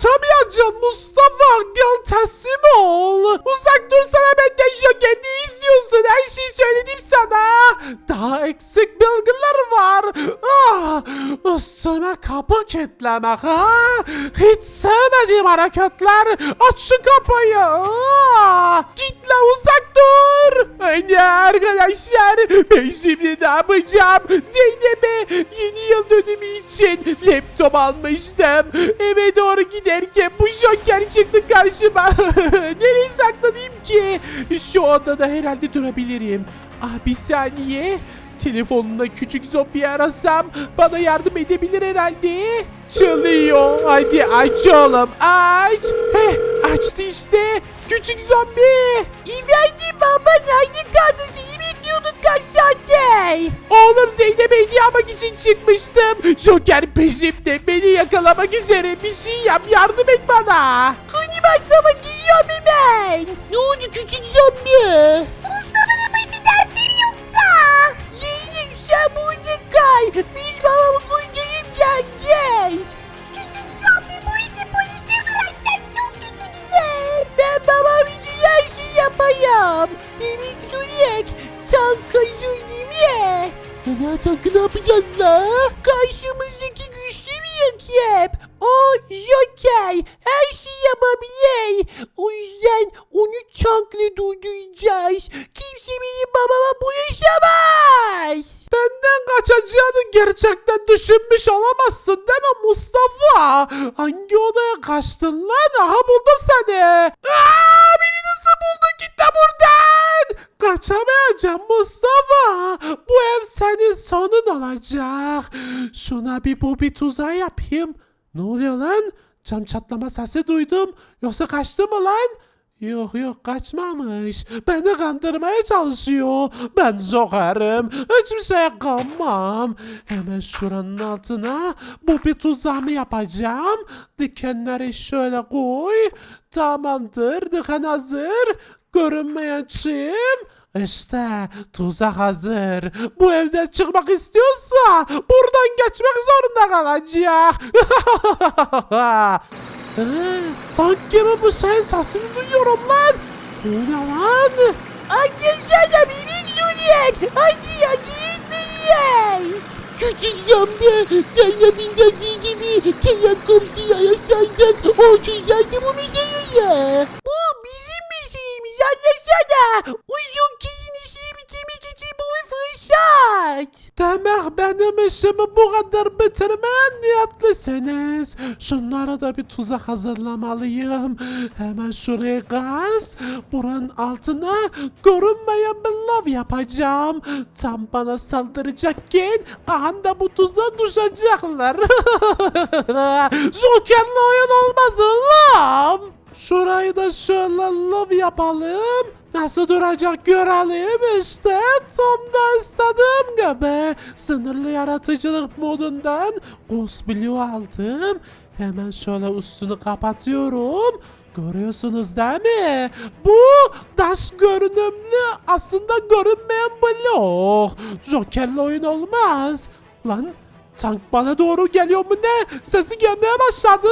kaçamayacaksın Mustafa. Gel teslim ol. Uzak dursana benden Joker. Ne istiyorsun? Her şeyi söyledim sana. Daha eksik bilgiler var. Ah, üstüme kapı kilitlemek ha. Hiç sevmediğim hareketler. Aç şu kapıyı. Ah, git la uzak dur. Anne arkadaşlar ben şimdi ne yapacağım? Zeynep'e yeni yıl dönümü için laptop almıştım. Eve doğru çıktı karşıma. Nereye saklanayım ki? Şu odada herhalde durabilirim. Ah bir saniye. Telefonumda küçük zombi arasam bana yardım edebilir herhalde. Çalıyor. Hadi aç oğlum aç. Heh açtı işte. Küçük zombi. İverdi baba nerede kaldı seni bekliyorduk kaç saattir. Oğlum Zeynep'e hediye almak için çıkmıştım. Joker peşimde beni yakalamak üzere bir şey yap yardım et bana. Kuni başlama geliyorum hemen. Ne oldu küçük zombi? Mustafa'nın başı dertte mi yoksa? Zeynep sen burada kal. Biz babamı kurtarıp geleceğiz. Küçük zombi bu işi polise bırak sen çok kötüsün. Ben babam için her şeyi yapayım. Bebek Sonic tank değil mi? Tankı ne yapacağız la? Karşımızdaki yapabilir. O yüzden onu tankla durduracağız. Kimse benim babama bulaşamaz. Benden kaçacağını gerçekten düşünmüş olamazsın değil mi Mustafa? Hangi odaya kaçtın lan? Aha buldum seni. Aa, beni nasıl buldun? Git lan buradan. Kaçamayacağım Mustafa. Bu ev senin sonun olacak. Şuna bir bu bir tuzağı yapayım. Ne oluyor lan? Cam çatlama sesi duydum. Yoksa kaçtı mı lan? Yok yok kaçmamış. Beni kandırmaya çalışıyor. Ben sokarım. Hiçbir şeye kanmam. Hemen şuranın altına bu bir tuzağımı yapacağım. Dikenleri şöyle koy. Tamamdır. Diken hazır. Görünmeyen çim. İşte tuzak hazır. Bu evden çıkmak istiyorsa buradan geçmek zorunda kalacak. Ee, sanki ben bu şeyin sesini duyuyorum lan. Bu ne lan? Sana bebek Sonic. Hadi acele etmeliyiz. Küçük zombi Zeynep'in dediği gibi Kerem komşuya sandık. O çözerdi bu meseleyi. Bu bizim meselemiz anlasana. Uzun keyin işini bitirmek için bu bir fırsat. Demek benim işimi bu kadar bitirmeye niyetlisiniz. Şunlara da bir tuzak hazırlamalıyım. Hemen şuraya gaz. Buranın altına görünmeyen bir lav yapacağım. Tam bana saldıracakken anda bu tuzağa düşecekler. Joker'la oyun olmaz oğlum. Şurayı da şöyle lav yapalım. Nasıl duracak görelim işte. Tam da istediğim gibi. Sınırlı yaratıcılık modundan Ghost Blue aldım. Hemen şöyle üstünü kapatıyorum. Görüyorsunuz değil mi? Bu daş görünümlü aslında görünmeyen blok. Joker'le oyun olmaz. Lan Tank bana doğru geliyor mu ne? Sesi gelmeye başladı.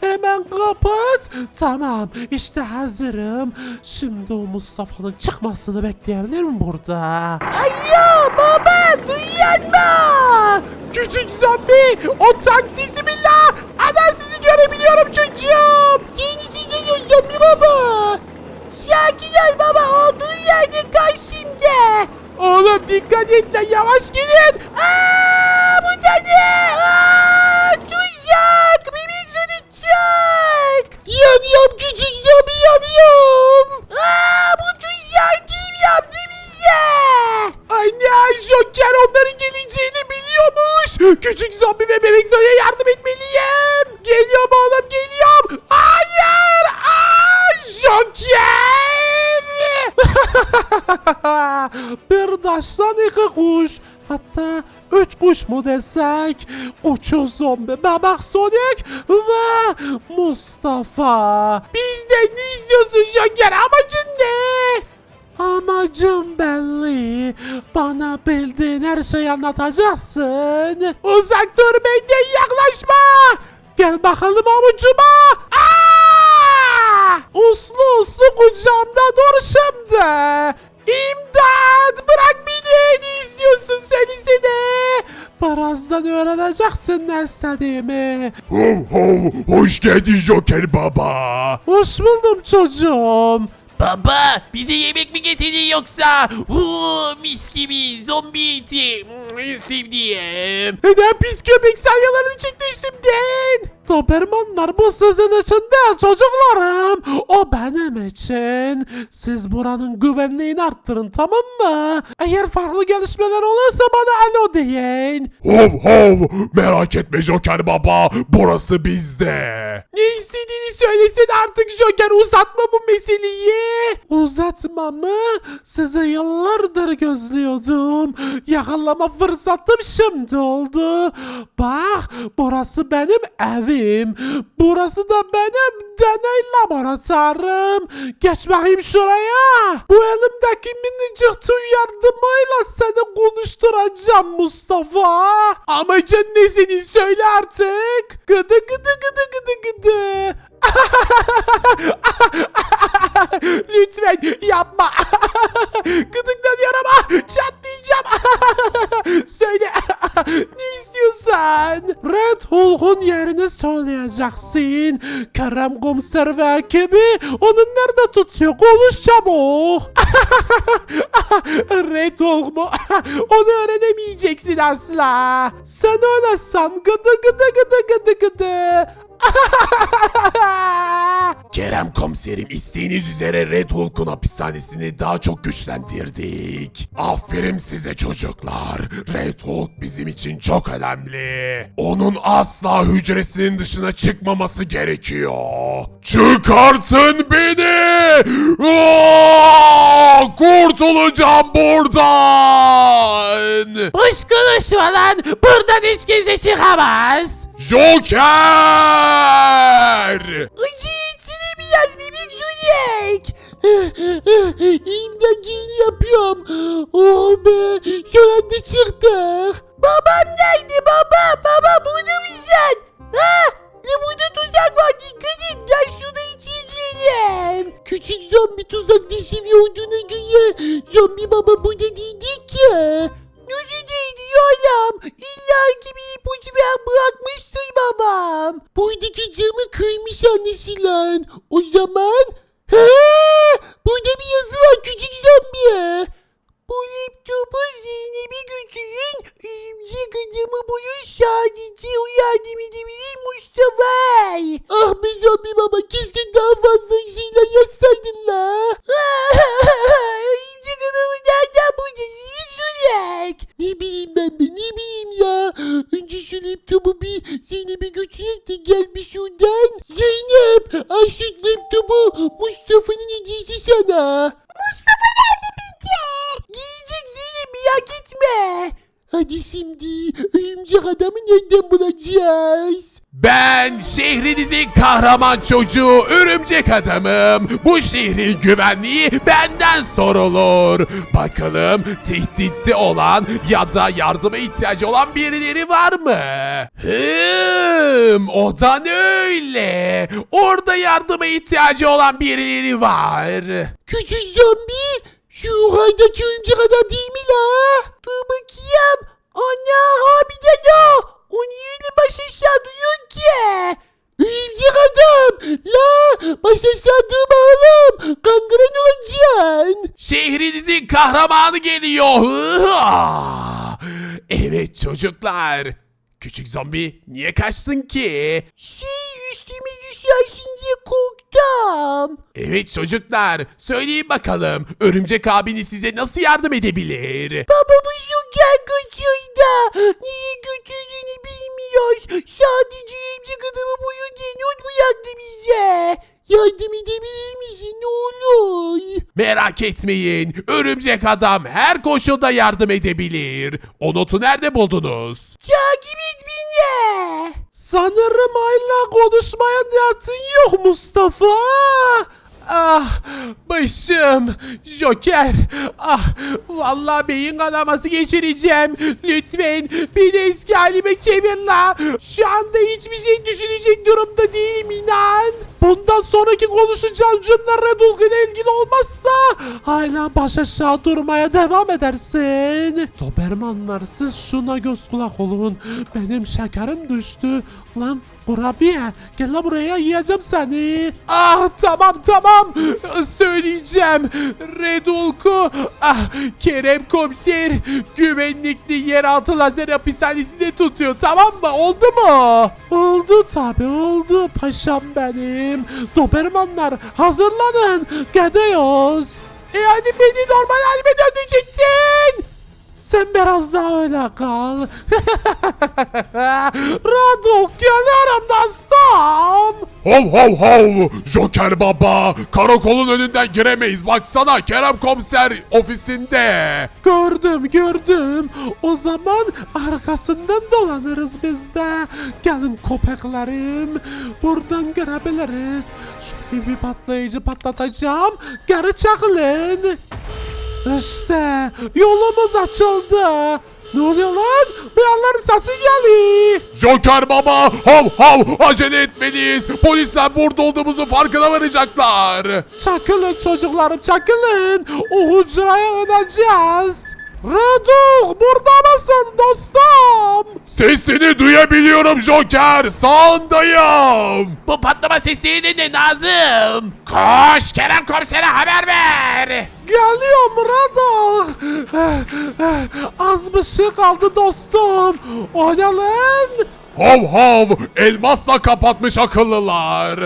Hemen kapat. Tamam işte hazırım. Şimdi o Mustafa'nın çıkmasını bekleyebilirim burada. Alo baba duyan mı? Küçük zombi o tank sesi mi la? Ana sizi görebiliyorum çocuğum. Senin için geliyor zombi baba. Sakin ol baba olduğun yerde kal. Oğlum dikkat et lan yavaş gelin. Aa, ne? Aa, tuzak. Seni çak. Yanıyorum küçük zombi yanıyorum. Aa, bu tuzak kim yaptı bize? Anne Joker onların geleceğini biliyormuş. Küçük zombi ve bebek zombiye yardım etmeliyim. Geliyorum oğlum geliyorum. Hayır. Aa, Joker. Bir taştan iki kuş. Hatta üç kuş mu desek? Uçuz zombi, bebek Sonic ve Mustafa. Bizden ne istiyorsun Joker? Amacın ne? Amacım belli. Bana bildiğin her şeyi anlatacaksın. Uzak dur benden yaklaşma. Gel bakalım avucuma. Aa! Uslu uslu kucağımda dur şimdi. İmdat! Birazdan öğreneceksin ne istediğimi. Ho ho, hoş geldin Joker baba. Hoş buldum çocuğum. Baba bize yemek mi getirdin yoksa? Huu, mis gibi zombi eti. Hmm, sevdiğim. Neden pis köpek salyalarını çekti üstümden? Dobermanlar bu sizin için değil çocuklarım. O benim için. Siz buranın güvenliğini arttırın tamam mı? Eğer farklı gelişmeler olursa bana alo deyin. Hov hov, merak etme Joker baba, burası bizde. Ne istediğini söylesin artık Joker uzatma bu meseleyi. Uzatma mı? Sizi yıllardır gözlüyordum. Yakalama fırsatım şimdi oldu. Bak burası benim evim. Burası da benim deney laboratuvarım. Geç bakayım şuraya. Bu elimdeki minicik tüy yardımıyla seni konuşturacağım Mustafa. Amacın ne senin söyle artık. Gıdı gıdı gıdı gıdı gıdı. Lütfen yapma. Gıdıklanıyorum. Çatlayacağım. Söyle. ne istiyorsan? Red Hulk'un yerini söyleyeceksin. Kerem komiser ve ekibi onu nerede tutuyor? Konuş çabuk. Red Hulk mu? onu öğrenemeyeceksin asla. Sen öyle san. Gıdı gıdı gıdı gıdı gıdı. Kerem komiserim isteğiniz üzere Red Hulk'un hapishanesini daha çok güçlendirdik. Aferin size çocuklar. Red Hulk bizim için çok önemli. Onun asla hücresinin dışına çıkmaması gerekiyor. Çıkartın beni! Aa, kurtulacağım buradan! Boş konuşma lan. Buradan hiç kimse çıkamaz. Joker! Zülek. İmdakini yapıyorum. Oh be. Son anda çıktık. Babam nerede baba? Baba burada mısın? Ha? Ne burada tuzak var dikkat et. Gel şurada içeri girelim. Küçük zombi tuzak deşifre olduğuna göre zombi baba burada değildi ki. Nasıl değildi oğlum? İlla ki bir ipucu ver bırakmıştı babam. Buradaki camı kırmış anlaşılan. O zaman... He, burada bir yazı var küçük zombi. Bu laptopu Zeynep'e götürün. Örümcek adamı bulun sadece o yardım edebilir Mustafa. Ah be zombi baba keşke daha fazla şeyler yazsaydın la. Örümcek adamı nereden bulacağız? Ne bileyim ben be ne bileyim ya. Önce şu laptopu bir götürek de gel bir şuradan. Zeynep şu laptopu Mustafa'nın hediyesi sana. Giyecek Zeynep merak etme. Hadi şimdi örümcek adamı nereden bulacağız? Ben şehrinizin kahraman çocuğu örümcek adamım. Bu şehrin güvenliği benden sorulur. Bakalım tehditte olan ya da yardıma ihtiyacı olan birileri var mı? Hım, o da ne öyle. Orada yardıma ihtiyacı olan birileri var. Küçük zombi şu yukarıdaki örümcek adam değil mi la? Dur bakayım. Ana harbiden o. O niye öyle baş aşağı duruyor ki? Örümcek adam. La baş aşağı durma oğlum. Kangren olacaksın. Şehrinizin kahramanı geliyor. Evet çocuklar. Küçük zombi niye kaçtın ki? Şey korktum. Evet çocuklar, söyleyin bakalım. Örümcek abiniz size nasıl yardım edebilir? Babamız yok gel kaçıydı. Niye götürdüğünü bilmiyoruz. Sadece örümcek adamı boyun diye not bıraktı bize. Yardım edebilir misin ne olur? Merak etmeyin. Örümcek adam her koşulda yardım edebilir. O notu nerede buldunuz? Takip et beni. Sanırım hala konuşmaya niyetin yok Mustafa. Ah başım Joker. Ah vallahi beyin kanaması geçireceğim. Lütfen beni eski halime çevir la şu anda hiçbir şey düşünecek durumda değilim inan bundan sonraki konuşacağım cümle Red Hulk ile ilgili olmazsa hala baş aşağı durmaya devam edersin. Dobermanlar siz şuna göz kulak olun. Benim şekerim düştü. Lan kurabiye gel la buraya yiyeceğim seni. Ah tamam tamam söyleyeceğim. Red Hulk'u ah, Kerem komiser güvenlikli yeraltı lazer hapishanesinde tutuyor tamam mı oldu mu? Oldu tabi oldu paşam benim. Dobermanlar hazırlanın gidiyoruz. E hadi beni normal halime döndürecektin. Sen biraz daha öyle kal. Radok geliyorum dostum. Hov hov hov! Joker baba! Karakolun önünden giremeyiz. Baksana Kerem komiser ofisinde. Gördüm gördüm. O zaman arkasından dolanırız biz de. Gelin köpeklerim. Buradan girebiliriz. Şöyle bir patlayıcı patlatacağım. Geri çakılın. İşte yolumuz açıldı. Ne oluyor lan? Bir alarm sesi geliyor. Joker baba! Hov hov! Acele etmeliyiz. Polisler burada olduğumuzu farkına varacaklar. Çakılın çocuklarım çakılın. O hücreye ineceğiz. Reduk burada mısın dostum? Sesini duyabiliyorum Joker. Sağındayım. Bu patlama sesleri de ne Nazım? Koş Kerem komisere haber ver. Geliyorum Reduk. Az bir şey kaldı dostum. O ne lan? Hov hov! Elmasla kapatmış akıllılar.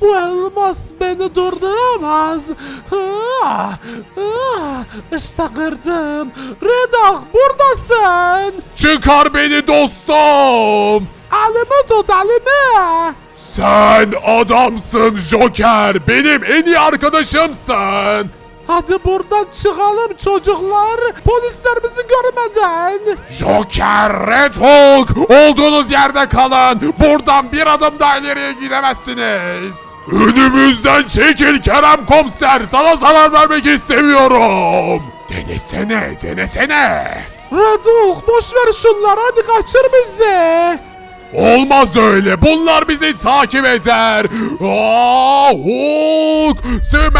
Bu elmas beni durduramaz. Ah, ah, İşte kırdım. Reduk buradasın. Çıkar beni dostum. Elimi tut elimi. Sen adamsın Joker. Benim en iyi arkadaşımsın. Hadi buradan çıkalım çocuklar. Polisler bizi görmeden. Joker, Red Hulk olduğunuz yerde kalın. Buradan bir adım daha ileriye gidemezsiniz. Önümüzden çekil Kerem Komiser. Sana zarar vermek istemiyorum. Denesene, denesene. Reduk boş ver şunları hadi kaçır bizi. Olmaz öyle. Bunlar bizi takip eder. Aa, Hulk Smash!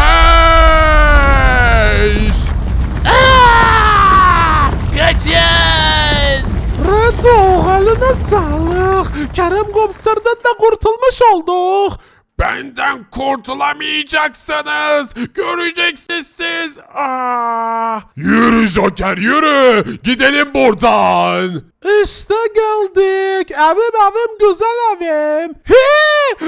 Aa! Kaçın. Reduk eline sağlık. Kerem komiserden de kurtulmuş olduk. Benden kurtulamayacaksınız. Göreceksiniz siz. Aa! Yürü Joker yürü. Gidelim buradan. İşte geldik. Evim evim güzel evim. He!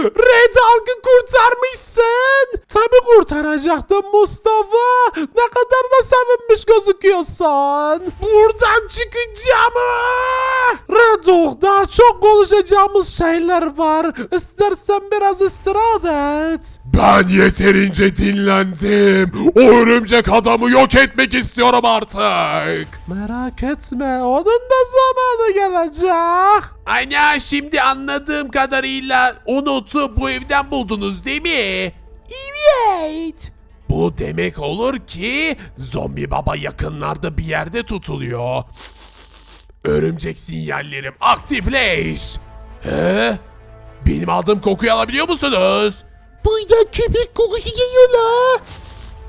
Red Hulk'ı kurtarmışsın. Tabi kurtaracaktım Mustafa. Ne kadar da sevinmiş gözüküyorsun. Buradan çıkacağım. Red Hulk daha çok konuşacağımız şeyler var. İstersen biraz istirahat et. Ben yeterince dinlendim. O örümcek adamı yok etmek istiyorum artık. Merak etme onun da zamanı gelecek. Ana şimdi anladığım kadarıyla o notu bu evden buldunuz değil mi? Evet. Bu demek olur ki zombi baba yakınlarda bir yerde tutuluyor. Örümcek sinyallerim aktifleş. He? Benim aldığım kokuyu alabiliyor musunuz? Burada köpek kokusu geliyor la.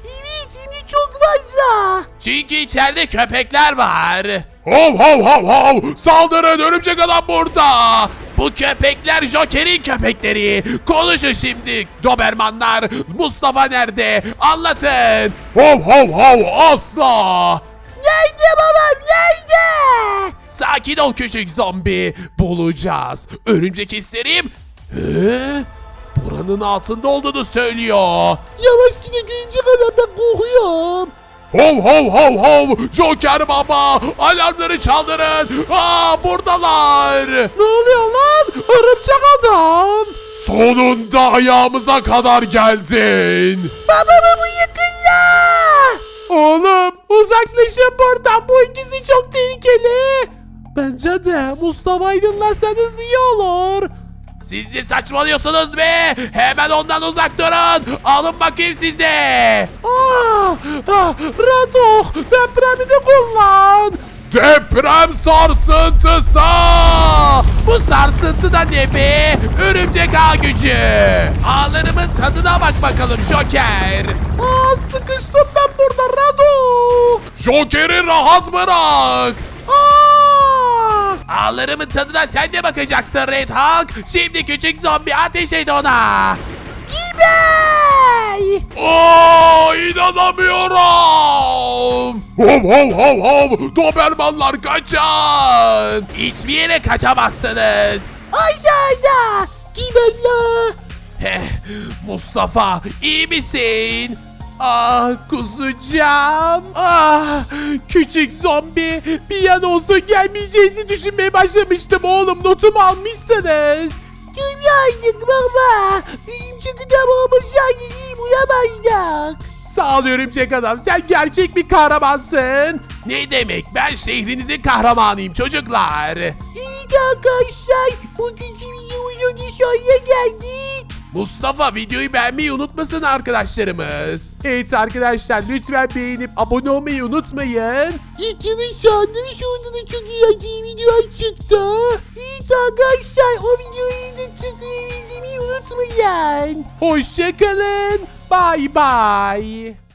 Evet hem de çok fazla. Çünkü içeride köpekler var. Hov hov hov hov. Saldırın örümcek adam burada. Bu köpekler Joker'in köpekleri. Konuşun şimdi Dobermanlar. Mustafa nerede? Anlatın. Hov hov hov asla. Nerede babam nerede? Sakin ol küçük zombi. Bulacağız. Örümcek hislerim. He? Buranın altında olduğunu söylüyor. Yavaş gidin görünce kadar ben korkuyorum. Hov hov hov hov. Joker baba. Alarmları çaldırın. Aa buradalar. Ne oluyor lan? Örümcek adam. Sonunda ayağımıza kadar geldin. Babamı bu yakınla. Oğlum uzaklaşın buradan bu ikisi çok tehlikeli. Bence de Mustafa'yı dinlerseniz iyi olur. Siz ne saçmalıyorsunuz be? Hemen ondan uzak durun. Alın bakayım size. Ah, ah, Radok depremini kullan. Deprem sarsıntısı! Bu sarsıntı da ne be? Örümcek ağ gücü. Ağlarımın tadına bak bakalım Joker. Aa sıkıştım ben burada Rado. Joker'i rahat bırak. Aa! Ağlarımın tadına sen de bakacaksın Red Hulk. Şimdi küçük zombi ateş et ona. Bey! Oo inanamıyorum. Hov hov hov hov. Dobermanlar kaçın. Hiçbir yere kaçamazsınız. Aşağıda! Heh, Mustafa iyi misin? Ah kusacağım. Ah küçük zombi bir an olsa gelmeyeceğinizi düşünmeye başlamıştım oğlum notumu almışsınız. Kimyaydık baba? Örümcek adam olmasaydı iyi uyamazdık. Sağ ol örümcek adam sen gerçek bir kahramansın. Ne demek ben şehrinizin kahramanıyım çocuklar. İyi arkadaşlar bugünkü videomuzun sonuna geldik. Mustafa videoyu beğenmeyi unutmasın arkadaşlarımız. Evet arkadaşlar lütfen beğenip abone olmayı unutmayın. Ve sonunda da çok iyi acı video çıktı. İyi arkadaşlar o videoyu da tıklayıp izlemeyi unutmayın. Hoşçakalın. Bay bay.